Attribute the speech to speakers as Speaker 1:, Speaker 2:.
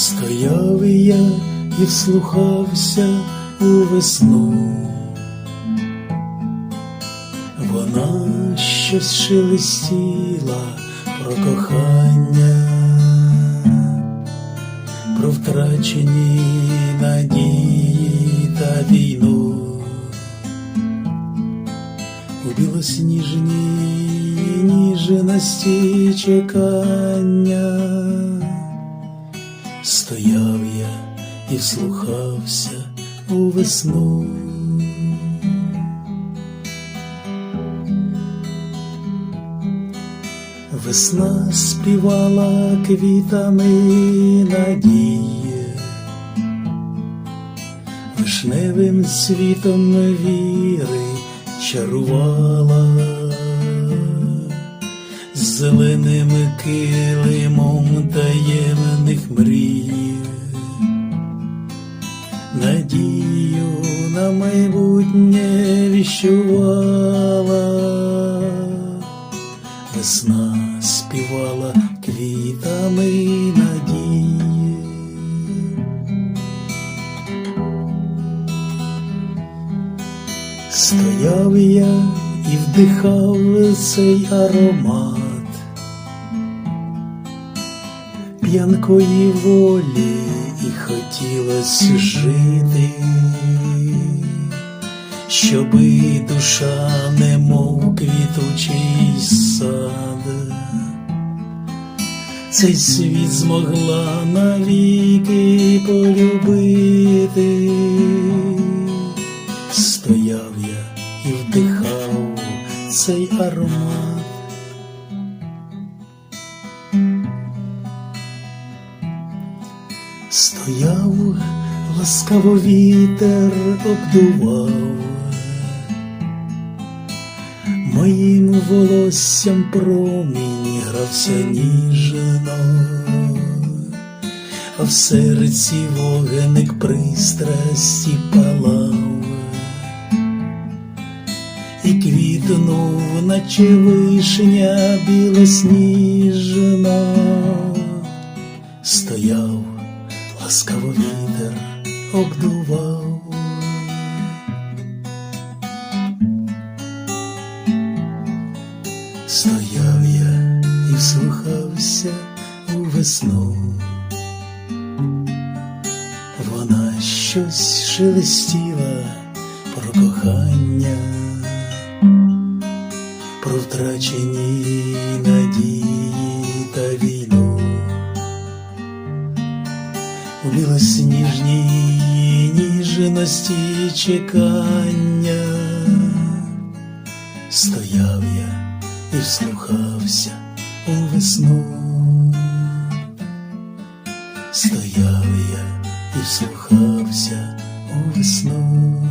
Speaker 1: Стояв я і вслухався у весну. Вона щось шелестіла про кохання, про втрачені надії та війну. У білосніжній ніжності чекання стояв я і вслухався у весну. Весна співала квітами надії, вишневим світом віри чарувала, зеленим килимом таємних віщувала. Весна співала квітами надії. Стояв я і вдихав цей аромат п'янкої волі і хотілося жити, щоби душа немов квітучий сад, цей світ змогла навіки полюбити. Стояв я і вдихав цей аромат. Стояв, ласкаво вітер обдував, моїм волоссям промінь грався ніжно, а в серці вогник пристрасті палав, і квітнув, наче вишня білосніжна, стояв, ласкаво вітер обдував. Стояв я і вслухався у весну. Вона щось шелестіла про кохання, про втрачені надії та війну. У білосніжній ніжності чекання стояв і вслухався у весну. Стояв я і вслухався у весну.